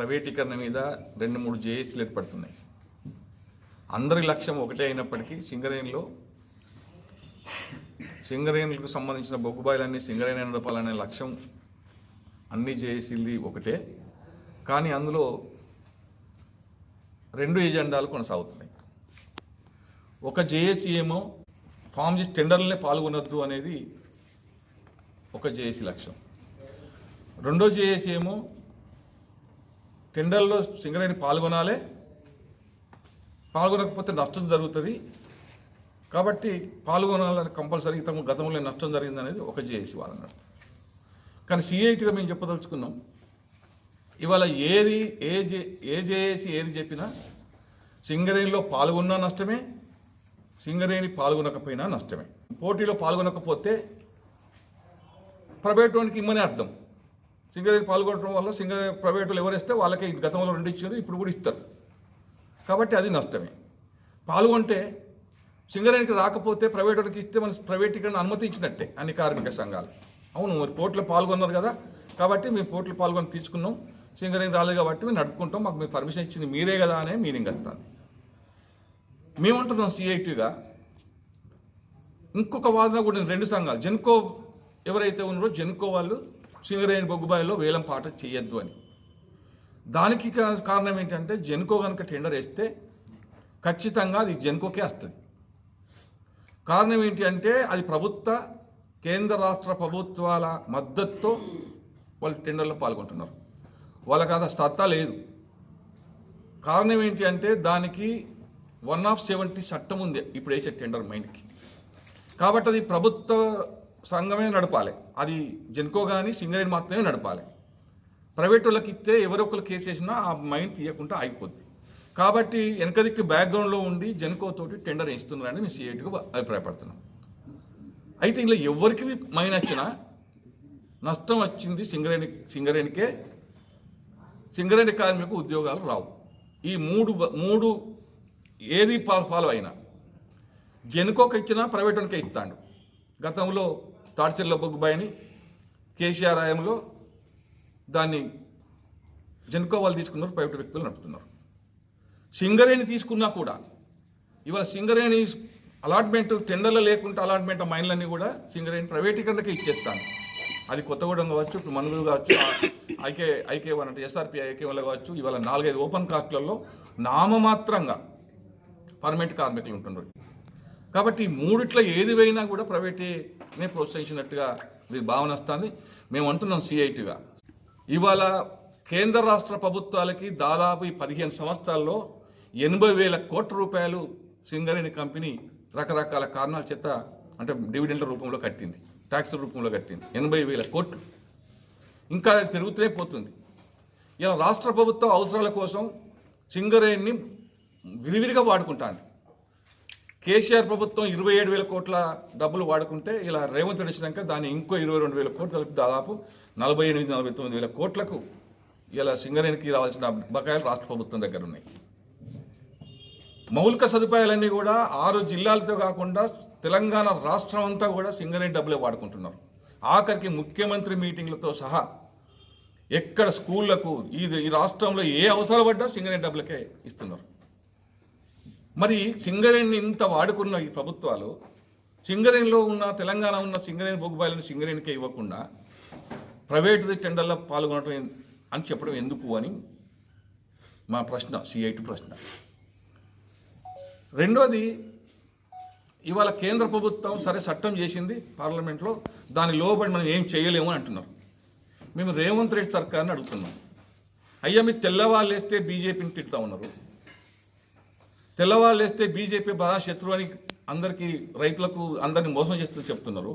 ప్రైవేటీకరణ మీద రెండు మూడు జేఏసీలు ఏర్పడుతున్నాయి. అందరి లక్ష్యం ఒకటే అయినప్పటికీ సింగరేణిలో సింగరేణులకు సంబంధించిన బొగ్గుబాయిలన్నీ సింగరేణి నడపాలనే లక్ష్యం అన్ని జేఏసీలది ఒకటే. కానీ అందులో రెండు ఎజెండాలు కొనసాగుతున్నాయి. ఒక జేఏసీ ఏమో ఫామ్ చేసి టెండర్లనే పాల్గొనొద్దు అనేది ఒక జేఏసీ లక్ష్యం. రెండో జేఏసీ ఏమో టెండర్లో సింగరేణి పాల్గొనాలి. పాల్గొనకపోతే నష్టం జరుగుతుంది. కాబట్టి పాల్గొనాలని కంపల్సరీ తమ గతంలో నష్టం జరిగింది అనేది ఒక జేఏసీ వాళ్ళ నష్టం. కానీ సిఐటిగా మేము చెప్పదలుచుకున్నాం. ఇవాళ ఏది ఏ జే ఏ జేఏసీ ఏది చెప్పినా సింగరేణిలో పాల్గొన్నా నష్టమే సింగరేణి పాల్గొనకపోయినా నష్టమే. పోటీలో పాల్గొనకపోతే ప్రైవేట్ వానికి ఇమ్మని అర్థం. సింగరేజ్ పాల్గొనడం వల్ల సింగర్ ప్రైవేట్ వాళ్ళు ఎవరిస్తే వాళ్ళకే ఇది గతంలో రెండు ఇచ్చారు ఇప్పుడు కూడా ఇస్తారు. కాబట్టి అది నష్టమే. పాల్గొంటే సింగరేణికి రాకపోతే ప్రైవేట్ ఇస్తే మన ప్రైవేటీకరణ అనుమతించినట్టే అన్ని కార్మిక సంఘాలు. అవును మరి పోర్టులో పాల్గొన్నారు కదా. కాబట్టి మేము పోర్టులో పాల్గొని తీసుకున్నాం. సింగరేణి రాలేదు కాబట్టి మేము నడుపుకుంటాం. మాకు మీరు పర్మిషన్ ఇచ్చింది మీరే కదా అనే మీనింగ్ వస్తుంది. మేమంటున్నాం సిఐటిగా. ఇంకొక వాదన కూడా రెండు సంఘాలు. జెన్కో ఎవరైతే ఉన్నారో జెన్కో వాళ్ళు సింగరేణి బొగ్గుబాయిలో వేలం పాట చేయొద్దు అని. దానికి కారణం ఏంటంటే జెన్కో కనుక టెండర్ వేస్తే ఖచ్చితంగా అది జెన్కోకే వస్తుంది. కారణం ఏంటి అంటే అది ప్రభుత్వ కేంద్ర రాష్ట్ర ప్రభుత్వాల మద్దతుతో వాళ్ళు టెండర్లో పాల్గొంటున్నారు. వాళ్ళకి అంత సత్తా లేదు. కారణం ఏంటి అంటే దానికి వన్ ఆఫ్ సెవెంటీ చట్టం ఉంది ఇప్పుడు వేసే టెండర్ మైండ్కి. కాబట్టి అది ప్రభుత్వ సంఘమే నడపాలి. అది జెన్కో కానీ సింగరేణి మాత్రమే నడపాలి. ప్రైవేట్ వాళ్ళకి ఇస్తే ఎవరో ఒకరు కేసు వేసినా ఆ మైండ్ తీయకుండా ఆగిపోద్ది. కాబట్టి వెనకదిక్కి బ్యాక్గ్రౌండ్లో ఉండి జెన్కో తోటి టెండర్ వేస్తున్నారని మేము సీఐటీకి అభిప్రాయపడుతున్నాం అయితే ఇలా ఎవరికి మైండ్ వచ్చినా నష్టం వచ్చింది సింగరేణి సింగరేణికే సింగరేణి కార్మికు ఉద్యోగాలు రావు. ఈ మూడు మూడు ఏది ఫాలో అయినా జెన్కోకి ఇచ్చినా ప్రైవేట్ వానికే ఇస్తాడు. గతంలో తాడ్చెర్ల బొగ్గుబాయిని కేసీఆర్ హయాంలో దాన్ని జెన్కో వాళ్ళు తీసుకున్నారు ప్రైవేట్ వ్యక్తులు నడుపుతున్నారు. సింగరేణి తీసుకున్నా కూడా ఇవాళ సింగరేణి అలాట్మెంట్ టెండర్లు లేకుండా అలాట్మెంట్ మైన్లన్నీ కూడా సింగరేణి ప్రైవేటీకరణకే ఇచ్చేస్తాను. అది కొత్తగూడెం కావచ్చు ఇప్పుడు మనుగులు కావచ్చు ఐకే ఐకే వన్ అంటే ఎస్ఆర్పి ఐకే వల్ల కావచ్చు ఇవాళ నాలుగైదు ఓపెన్ కాస్ట్లలో నామమాత్రంగా పర్మనెంట్ కార్మికులు ఉంటున్నారు. కాబట్టి మూడిట్లో ఏది కూడా ప్రైవేటీనే ప్రోత్సహించినట్టుగా ఇది భావన వస్తుంది. మేము అంటున్నాం సిఐటిగా. ఇవాళ కేంద్ర రాష్ట్ర ప్రభుత్వాలకి దాదాపు ఈ పదిహేను సంవత్సరాల్లో ఎనభై వేల కోట్ల రూపాయలు సింగరేణి కంపెనీ రకరకాల కారణాల చేత అంటే డివిడెండ్ల రూపంలో కట్టింది. ట్యాక్స్ రూపంలో కట్టింది. ఎనభై వేల కోట్లు. ఇంకా అది పెరుగుతూనే పోతుంది. ఇలా రాష్ట్ర ప్రభుత్వ అవసరాల కోసం సింగరేణిని విరివిరిగా వాడుకుంటాను కేసీఆర్ ప్రభుత్వం ఇరవై ఏడు వేల కోట్ల డబ్బులు వాడుకుంటే ఇలా రేవంత్ రెడ్డి వచ్చినాక దాన్ని ఇంకో ఇరవై రెండు వేల కోట్లకు దాదాపు నలభై ఎనిమిది నలభై తొమ్మిది వేల కోట్లకు ఇలా సింగరేణికి రావాల్సిన బకాయిలు రాష్ట్ర ప్రభుత్వం దగ్గర ఉన్నాయి. మౌలిక సదుపాయాలన్నీ కూడా ఆరు జిల్లాలతో కాకుండా తెలంగాణ రాష్ట్రం అంతా కూడా సింగరేణి డబ్బులే వాడుకుంటున్నారు. ఆఖరికి ముఖ్యమంత్రి మీటింగ్లతో సహా ఎక్కడ స్కూళ్ళకు ఈ ఈ రాష్ట్రంలో ఏ అవసరం పడ్డా సింగరేణి డబ్బులకే ఇస్తున్నారు. మరి సింగరేణిని ఇంత వాడుకున్న ఈ ప్రభుత్వాలు సింగరేణిలో ఉన్న తెలంగాణ ఉన్న సింగరేణి బొగ్గుబాయిలను సింగరేణికే ఇవ్వకుండా ప్రైవేట్ టెండర్లో పాల్గొనడం అని చెప్పడం ఎందుకు అని మా ప్రశ్న సిఐటి ప్రశ్న. రెండోది ఇవాళ కేంద్ర ప్రభుత్వం సరే చట్టం చేసింది పార్లమెంట్లో దాని లోబడి మనం ఏం చేయలేము అని అంటున్నారు. మేము రేవంత్ రెడ్డి సర్కార్ని అడుగుతున్నాం. అయ్యా మీరు తెల్లవాళ్ళు వేస్తే బీజేపీని తిడతా ఉన్నారు. తెల్లవాళ్ళు వేస్తే బీజేపీ బాగా శత్రువు అని అందరికీ రైతులకు అందరిని మోసం చేస్తూ చెప్తున్నారు.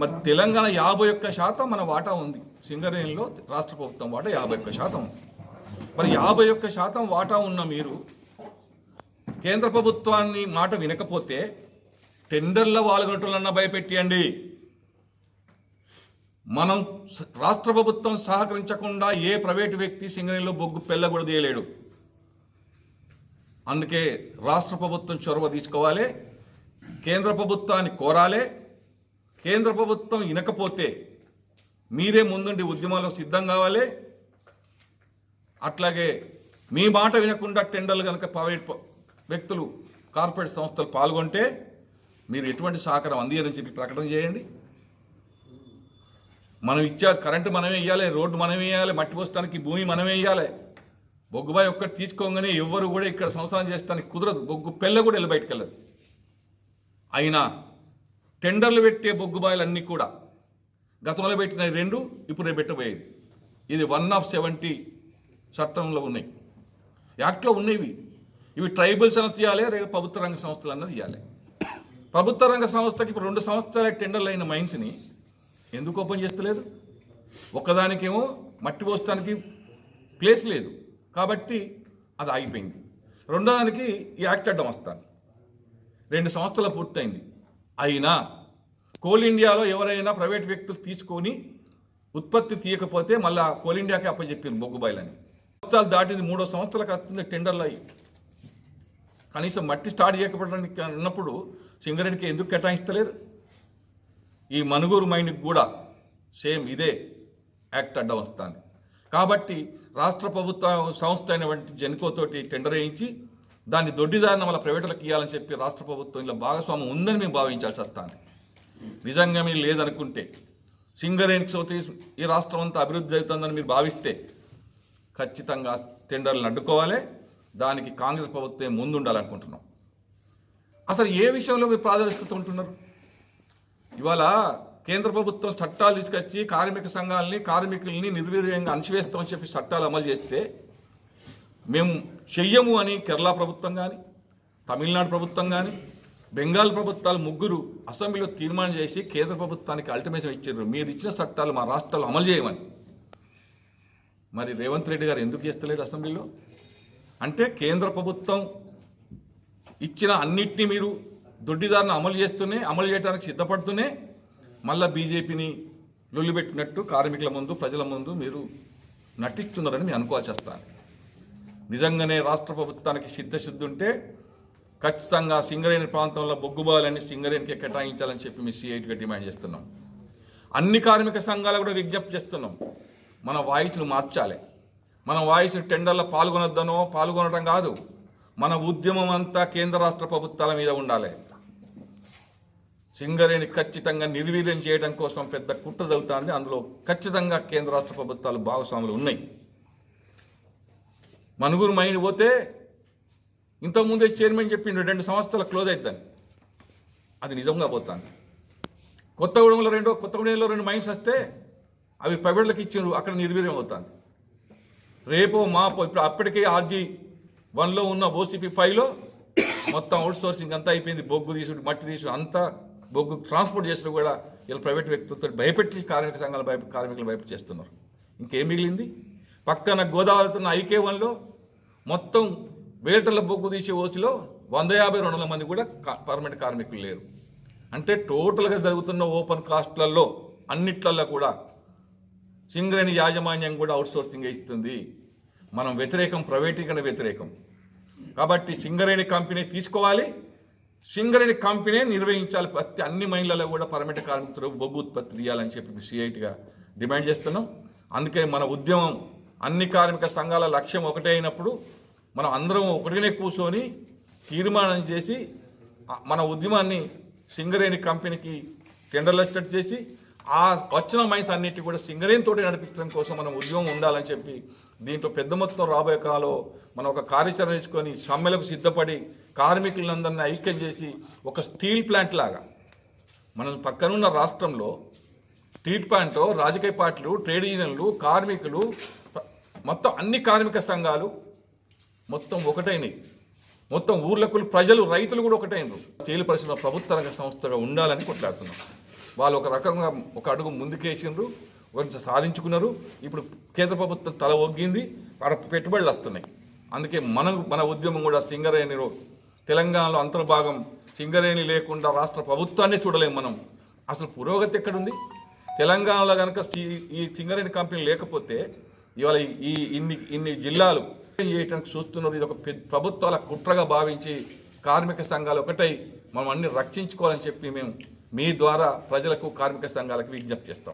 మరి తెలంగాణ యాభై ఒక్క శాతం మన వాటా ఉంది. సింగరేణిలో రాష్ట్ర ప్రభుత్వం వాటా యాభై ఒక్క శాతం. మరి యాభై ఒక్క శాతం వాటా ఉన్న మీరు కేంద్ర ప్రభుత్వాన్ని మాట వినకపోతే టెండర్ల పాల్గొనటోళ్ళన్నా భయపెట్టియండి. మనం రాష్ట్ర ప్రభుత్వం సహకరించకుండా ఏ ప్రైవేటు వ్యక్తి సింగరేణిలో బొగ్గు పెళ్ళ కూడా తీయలేడు అందుకే రాష్ట్ర ప్రభుత్వం చొరవ తీసుకోవాలి కేంద్ర ప్రభుత్వాన్ని కోరాలి కేంద్ర ప్రభుత్వం వినకపోతే మీరే ముందుండి ఉద్యమాలకు సిద్ధం కావాలి. అట్లాగే మీ మాట వినకుండా టెండర్లు కనుక ప్రైవేట్ వ్యక్తులు కార్పొరేట్ సంస్థలు పాల్గొంటే మీరు ఎటువంటి సహకారం అందియని చెప్పి ప్రకటన చేయండి. మనం ఇచ్చే కరెంటు మనమే ఇవ్వాలి రోడ్డు మనమే వేయాలి మట్టి పోస్తానికి భూమి మనమే ఇవ్వాలి బొగ్గుబాయి ఒక్కటి తీసుకోగానే ఎవ్వరు కూడా ఇక్కడ సంసారం చేస్తానికి కుదరదు. బొగ్గు పెళ్ళ కూడా వెళ్ళి బయటకు వెళ్ళదు అయినా టెండర్లు పెట్టే బొగ్గుబాయిలన్నీ కూడా గతంలో పెట్టిన రెండు ఇప్పుడు నేను పెట్టబోయేది. ఇది వన్ ఆఫ్ సెవెంటీ చట్టంలో ఉన్నాయి. యాక్ట్లో ఉన్నవి. ఇవి ట్రైబల్ సంస్థ తీయాలి రేపు ప్రభుత్వ రంగ సంస్థలు అన్నది ఇవ్వాలి ప్రభుత్వ రంగ సంస్థకి ఇప్పుడు రెండు సంవత్సరాల టెండర్లు అయిన మైన్స్ని ఎందుకు ఓపెన్ చేస్తలేదు? ఒక్కదానికేమో మట్టి పోస్తానికి ప్లేస్ లేదు. కాబట్టి అది ఆగిపోయింది. రెండో దానికి ఈ యాక్ట్ అడ్డం వస్తాను రెండు సంవత్సరాలు పూర్తయింది. అయినా కోల్ ఇండియాలో ఎవరైనా ప్రైవేట్ వ్యక్తులు తీసుకొని ఉత్పత్తి తీయకపోతే మళ్ళా కోల్ ఇండియాకి అప్పచెప్పారు బొగ్గుబాయిలని సంవత్సరాలు దాటింది మూడో సంవత్సరాలకు వస్తుంది టెండర్లు అయ్యి కనీసం మట్టి స్టార్ట్ చేయకపోవడానికి ఉన్నప్పుడు సింగరెడ్డికి ఎందుకు కేటాయిస్తలేరు? ఈ మనుగూరు మైండ్కి కూడా సేమ్ ఇదే యాక్ట్ అడ్డం వస్తుంది. కాబట్టి రాష్ట్ర ప్రభుత్వ సంస్థ అయినటువంటి జెన్కోతోటి టెండర్ వేయించి దాన్ని దొడ్డిదారిన వాళ్ళ ప్రైవేటులకు ఇవ్వాలని చెప్పి రాష్ట్ర ప్రభుత్వం ఇలా భాగస్వామ్యం ఉందని మేము భావించాల్సి వస్తుంది. నిజంగా మీరు లేదనుకుంటే సింగరేణి సోతి ఈ రాష్ట్రం అంతా అభివృద్ధి అవుతుందని మీరు భావిస్తే ఖచ్చితంగా టెండర్లను అడ్డుకోవాలి దానికి కాంగ్రెస్ ప్రభుత్వం ముందు ఉండాలనుకుంటున్నాం అసలు ఏ విషయంలో మీరు ప్రాధాన్యత ఉంటున్నారు? ఇవాళ కేంద్ర ప్రభుత్వం చట్టాలు తీసుకొచ్చి కార్మిక సంఘాలని కార్మికుల్ని నిర్వీర్యంగా అణచివేస్తామని చెప్పి చట్టాలు అమలు చేస్తే మేము చెయ్యము అని కేరళ ప్రభుత్వం కానీ తమిళనాడు ప్రభుత్వం కానీ బెంగాల్ ప్రభుత్వాలు ముగ్గురు అసెంబ్లీలో తీర్మానం చేసి కేంద్ర ప్రభుత్వానికి అల్టిమేషన్ ఇచ్చారు మీరు ఇచ్చిన చట్టాలు మా రాష్ట్రాలు అమలు చేయమని. మరి రేవంత్ రెడ్డి గారు ఎందుకు చేస్తలేడు అసెంబ్లీలో? అంటే కేంద్ర ప్రభుత్వం ఇచ్చిన అన్నిటినీ మీరు దొడ్డిదారిని అమలు చేస్తూనే అమలు చేయడానికి సిద్ధపడుతూనే మళ్ళా బీజేపీని లొల్లిపెట్టినట్టు కార్మికుల ముందు ప్రజల ముందు మీరు నటిస్తున్నారని నేను అనుకోవాల్సి నిజంగానే రాష్ట్ర ప్రభుత్వానికి సిద్ధశుద్ధి ఉంటే ఖచ్చితంగా సింగరేణి ప్రాంతంలో బొగ్గుబాలని సింగరేణికి కేటాయించాలని చెప్పి మీ సిఐటిగా డిమాండ్ చేస్తున్నాం. అన్ని కార్మిక సంఘాలు కూడా విజ్ఞప్తి చేస్తున్నాం. మన వాయిస్ను మార్చాలి. మన వాయిస్ టెండర్లో పాల్గొనొద్దనో పాల్గొనడం కాదు. మన ఉద్యమం అంతా కేంద్ర రాష్ట్ర ప్రభుత్వాల మీద ఉండాలి. సింగరేణి ఖచ్చితంగా నిర్వీర్యం చేయడం కోసం పెద్ద కుట్ర జరుగుతుంది. అందులో ఖచ్చితంగా కేంద్ర రాష్ట్ర ప్రభుత్వాలు భాగస్వాములు ఉన్నాయి. మనుగురు మైన్ పోతే ఇంతకుముందే చైర్మన్ చెప్పిండు రెండు సంవత్సరాలు క్లోజ్ అవుతాను అది నిజంగా పోతాను కొత్తగూడెంలో రెండో కొత్తగూడెంలో రెండు మైన్స్ వస్తే అవి ప్రైవేట్లకు ఇచ్చిండ్రు అక్కడ నిర్వీర్యం అవుతాను రేపో మాపో ఇప్పుడు అప్పటికే ఆర్జీ వన్లో ఉన్న ఓసీపీ ఫైవ్లో మొత్తం అవుట్ సోర్సింగ్ అంతా అయిపోయింది. బొగ్గు తీసుడు మట్టి తీసుడు అంతా బొగ్గు ట్రాన్స్పోర్ట్ చేసిన కూడా ఇలా ప్రైవేట్ వ్యక్తులతో భయపెట్టి కార్మిక సంఘాలు భయ కార్మికులు భయపెట్టి చేస్తున్నారు. ఇంకేం మిగిలింది? పక్కన గోదావరితో ఉన్న ఐకే వన్లో మొత్తం వేటల బొగ్గు తీసే ఓసిలో వంద యాభై రెండు వందల మంది కూడా పర్మనెంట్ కార్మికులు లేరు. అంటే టోటల్గా జరుగుతున్న ఓపెన్ కాస్ట్లలో అన్నిట్లల్లో కూడా సింగరేణి యాజమాన్యం కూడా అవుట్సోర్సింగ్ ఇస్తుంది. మనం వ్యతిరేకం ప్రైవేటీకరణ వ్యతిరేకం. కాబట్టి సింగరేణి కంపెనీ తీసుకోవాలి సింగరేణి కంపెనీ నిర్వహించాలి. ప్రతి అన్ని మైన్లలో కూడా పర్మనెంట్ కార్మికులు బొగ్గు ఉత్పత్తి తీయాలని చెప్పి సిఐటిగా డిమాండ్ చేస్తున్నాం. అందుకే మన ఉద్యమం అన్ని కార్మిక సంఘాల లక్ష్యం ఒకటే అయినప్పుడు మనం అందరం ఒకటినే కూర్చొని తీర్మానం చేసి మన ఉద్యమాన్ని సింగరేణి కంపెనీకి టెండర్లు వచ్చేటట్టు చేసి ఆ వచ్చిన మైన్స్ అన్నిటి కూడా సింగరేణి తోటి నడిపించడం కోసం మనం ఉద్యమం ఉండాలని చెప్పి దీంట్లో పెద్ద మొత్తం రాబోయే కాలంలో మనం ఒక కార్యాచరణ ఇచ్చుకొని సమ్మెలకు సిద్ధపడి కార్మికులందరినీ ఐక్యం చేసి ఒక స్టీల్ ప్లాంట్ లాగా మనం పక్కనున్న రాష్ట్రంలో స్టీల్ ప్లాంట్ రాజకీయ పార్టీలు ట్రేడ్ యూనియన్లు కార్మికులు మొత్తం అన్ని కార్మిక సంఘాలు మొత్తం ఒకటైనవి మొత్తం ఊర్లకు ప్రజలు రైతులు కూడా ఒకటైనరు. స్టీల్ పరిశ్రమ ప్రభుత్వ రంగ సంస్థగా ఉండాలని కొట్లాడుతున్నాం. వాళ్ళు ఒక రకంగా ఒక అడుగు ముందుకేసిండ్రు కొంచెం సాధించుకున్నారు. ఇప్పుడు కేంద్ర ప్రభుత్వం తల ఒగ్గింది వాళ్ళ పెట్టుబడులు వస్తున్నాయి. అందుకే మనం మన ఉద్యమం కూడా సింగరేణిలో తెలంగాణలో అంతర్భాగం సింగరేణి లేకుండా రాష్ట్ర ప్రభుత్వాన్ని చూడలేము మనం. అసలు పురోగతి ఎక్కడుంది? తెలంగాణలో కనుక ఈ సింగరేణి కంపెనీ లేకపోతే ఇవాళ ఈ ఇన్ని ఇన్ని జిల్లాలు చేయటానికి చేయడానికి చూస్తున్నారు. ఇది ఒక ప్రభుత్వాల కుట్రగా భావించి కార్మిక సంఘాలు ఒకటై మనం అన్ని రక్షించుకోవాలని చెప్పి మేము మీ ద్వారా ప్రజలకు కార్మిక సంఘాలకు విజ్ఞప్తి చేస్తాం.